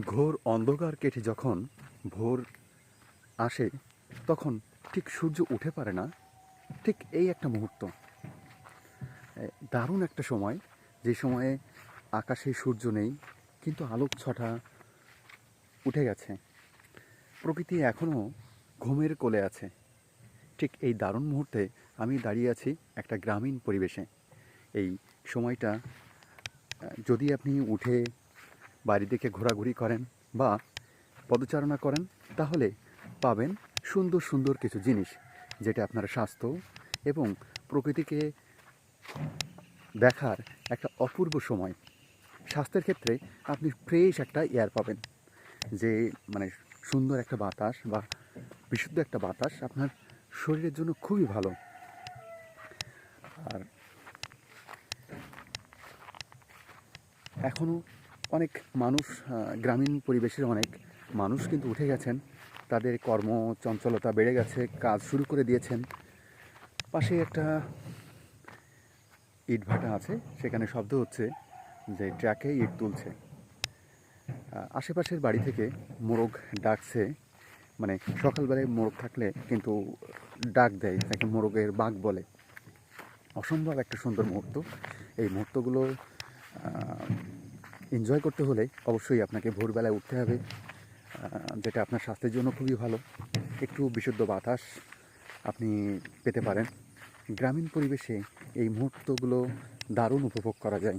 ঘোর অন্ধকার কেটে যখন ভোর আসে, তখন ঠিক সূর্য উঠে পারে না। ঠিক এই একটা মুহূর্ত। দারুণ একটা সময়। যে সময়ে আকাশে সূর্য নেই, কিন্তু আলোক ছটা উঠে গেছে। প্রকৃতি এখনও ঘুমের কোলে আছে। ঠিক এই দারুণ মুহূর্তে আমি দাঁড়িয়ে আছি একটা গ্রামীণ পরিবেশে। এই সময়টা যদি আপনি উঠে বাড়ি থেকে ঘোরাঘুরি করেন বা পদচারণা করেন, তাহলে পাবেন সুন্দর সুন্দর কিছু জিনিস, যেটা আপনার স্বাস্থ্য এবং প্রকৃতিকে দেখার একটা অপূর্ব সময়। স্বাস্থ্যের ক্ষেত্রে আপনি ফ্রেশ একটা এয়ার পাবেন, যে মানে সুন্দর একটা বাতাস বা বিশুদ্ধ একটা বাতাস আপনার শরীরের জন্য খুবই ভালো। আর এখনও অনেক মানুষ গ্রামীণ পরিবেশের অনেক মানুষ কিন্তু উঠে গেছেন। তাদের কর্ম চঞ্চলতা বেড়ে গেছে, কাজ শুরু করে দিয়েছেন। পাশে একটা ইট ভাটা আছে, সেখানে শব্দ হচ্ছে যে ট্রাকে ইট তুলছে। আশেপাশের বাড়ি থেকে মোরগ ডাকছে মানে সকালবেলায় মোরগ থাকলে কিন্তু ডাক দেয়, তাকে মোরগের বাঘ বলে। অসম্ভব একটা সুন্দর মুহূর্ত। এই মুহূর্তগুলো এনজয় করতে হলে অবশ্যই আপনাকে ভোরবেলায় উঠতে হবে যেটা আপনার স্বাস্থ্যের জন্য খুবই ভালো। একটু বিশুদ্ধ বাতাস আপনি পেতে পারেন। গ্রামীণ পরিবেশে এই মুহূর্তগুলো দারুণ উপভোগ করা যায়।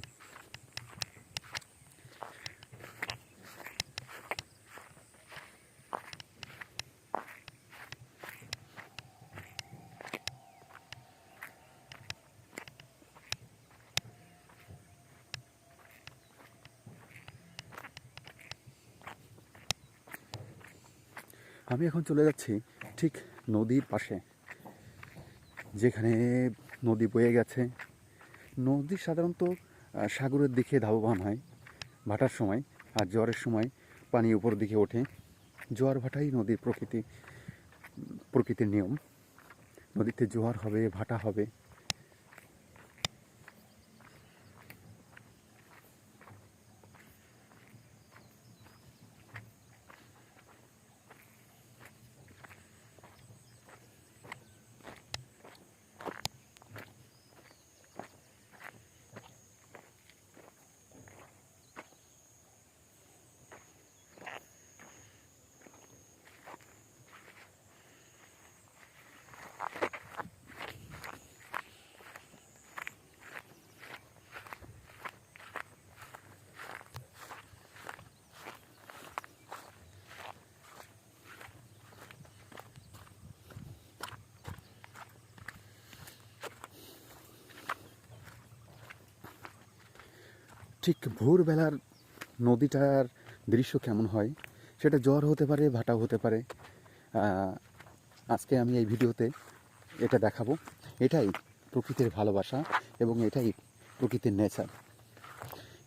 আমি এখন চলে যাচ্ছি ঠিক নদীর পাশে, যেখানে নদী বয়ে গেছে। নদী সাধারণত সাগরের দিকে ধাবমান হয় ভাটার সময় আর জ্বরের সময় পানি উপর দিকে ওঠে। জোয়ার ভাটাই নদীর প্রকৃতি, প্রকৃতির নিয়ম। নদীতে জোয়ার হবে, ভাটা হবে। ঠিক ভোরবেলার নদীটার দৃশ্য কেমন হয়? সেটা জ্বর হতে পারে, ভাটাও হতে পারে। আজকে আমি এই ভিডিওতে এটা দেখাবো। এটাই প্রকৃতির ভালোবাসা এবং এটাই প্রকৃতির নেচার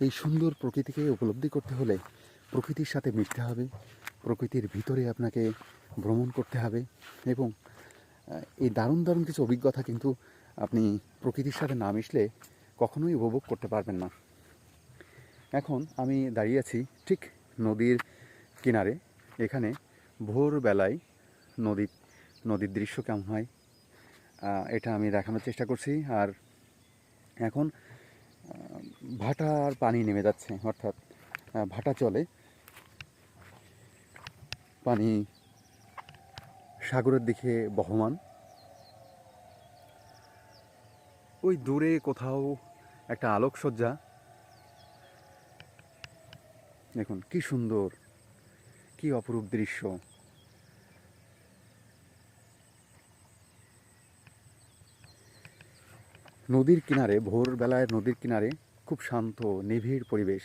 এই সুন্দর প্রকৃতিকে উপলব্ধি করতে হলে প্রকৃতির সাথে মিশতে হবে। প্রকৃতির ভিতরে আপনাকে ভ্রমণ করতে হবে এবং এই দারুণ দারুণ কিছু অভিজ্ঞতা কিন্তু আপনি প্রকৃতির সাথে না মিশলে কখনোই উপভোগ করতে পারবেন না। এখন আমি দাঁড়িয়ে আছি ঠিক নদীর কিনারে। এখানে ভোরবেলায় নদী, নদীর দৃশ্য কেমন হয় এটা আমি দেখানোর চেষ্টা করছি। আর এখন ভাটার পানি নেমে যাচ্ছে, অর্থাৎ ভাটা চলে। পানি সাগরের দিকে বহমান। ওই দূরে কোথাও একটা আলোকসজ্জা দেখুন, কি সুন্দর, কি অপরূপ দৃশ্য। নদীর কিনারে, ভোরবেলায় নদীর কিনারে খুব শান্ত, নিবিড় পরিবেশ।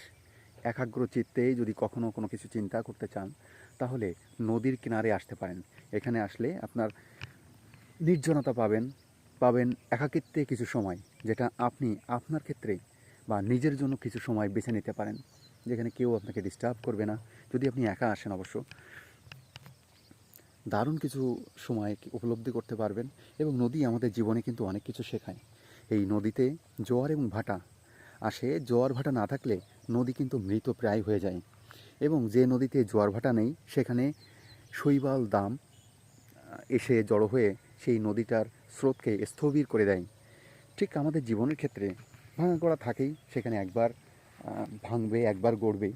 একাগ্র চিত্তে যদি কখনো কোনো কিছু চিন্তা করতে চান, তাহলে নদীর কিনারে আসতে পারেন। এখানে আসলে আপনার নির্জনতা পাবেন পাবেন একাকিত্বে কিছু সময়, যেটা আপনি আপনার ক্ষেত্রে বা নিজের জন্য কিছু সময় বেছে নিতে পারেন। যেখানে কেউ আপনাকে ডিস্টার্ব করবে না। যদি আপনি একা আসেন অবশ্য, দারুণ কিছু সময় উপলব্ধি করতে পারবেন এবং নদী আমাদের জীবনে কিন্তু অনেক কিছু শেখায়। এই নদীতে জোয়ার এবং ভাটা আসে। জোয়ার ভাটা না থাকলে নদী কিন্তু মৃত প্রায় হয়ে যায় এবং যে নদীতে জোয়ার ভাটা নেই, সেখানে শৈবাল দাম এসে জড়ো হয়ে সেই নদীটার স্রোতকে স্থবির করে দেয়। ঠিক আমাদের জীবনের ক্ষেত্রে ভাঙা করা থাকেই, সেখানে একবার ভাঙবে, একবার গড়বে।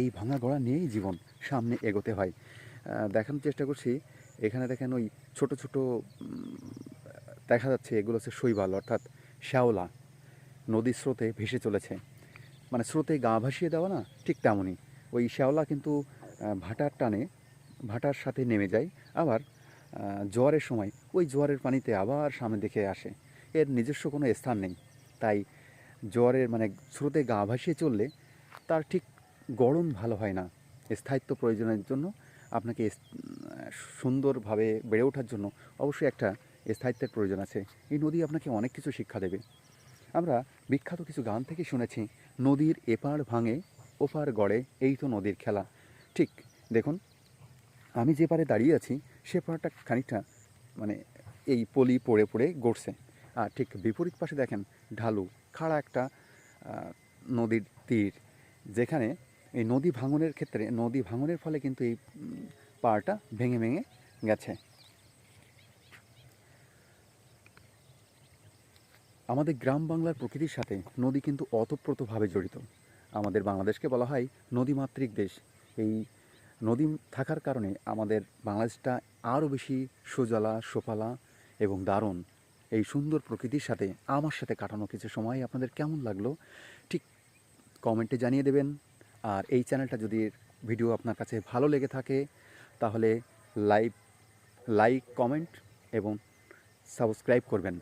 এই ভাঙা গড়া নিয়েই জীবন সামনে এগোতে হয়। দেখানোর চেষ্টা করছি, এখানে দেখেন ওই ছোট ছোট দেখা যাচ্ছে এগুলো হচ্ছে শৈবাল, অর্থাৎ শ্যাওলা। নদীর স্রোতে ভেসে চলেছে। মানে স্রোতে গা ভাসিয়ে দেওয়া না, ঠিক তেমনই। ওই শ্যাওলা কিন্তু ভাটার টানে, ভাটার সাথে নেমে যায়। আবার জোয়ারের সময় ওই জোয়ারের পানিতে আবার সামনে দেখে আসে। এর নিজস্ব কোনো স্থান নেই। তাই জোয়ারের মানে স্রোতে গা ভাসিয়ে চললে তার ঠিক গরম ভালো হয় না। স্থায়িত্ব প্রয়োজনের জন্য আপনাকে সুন্দরভাবে বেড়ে ওঠার জন্য অবশ্যই একটা স্থায়িত্বের প্রয়োজন আছে। এই নদী আপনাকে অনেক কিছু শিক্ষা দেবে। আমরা বিখ্যাত কিছু গান থেকে শুনেছি, নদীর এপার ভাঙে ওপার গড়ে, এই তো নদীর খেলা। ঠিক, দেখুন, আমি যে পারে দাঁড়িয়ে আছি, সে পাড়টা খানিকটা মানে এই পলি পড়ে পড়ে গড়ছে। আর ঠিক বিপরীত পাশে দেখেন, ঢালু। খাড়া একটা নদীর তীর, যেখানে এই নদী ভাঙনের ক্ষেত্রে, নদী ভাঙনের ফলে কিন্তু এই পাড়টা ভেঙে ভেঙে গেছে। আমাদের গ্রাম বাংলার প্রকৃতির সাথে নদী কিন্তু অতপ্রতভাবে জড়িত। আমাদের বাংলাদেশকে বলা হয় নদীমাতৃক দেশ। এই নদী থাকার কারণে আমাদের বাংলাদেশটা আরও বেশি সুজলা, সুফলা এবং দারুণ এই সুন্দর প্রকৃতির সাথে, আমার সাথে কাটানো কিছু সময় আপনাদের কেমন লাগল, ঠিক কমেন্টে জানিয়ে দেবেন। আর এই চ্যানেলটা যদি ভিডিও আপনার কাছে ভালো লেগে থাকে, তাহলে লাইক লাইক, কমেন্ট এবং সাবস্ক্রাইব করবেন।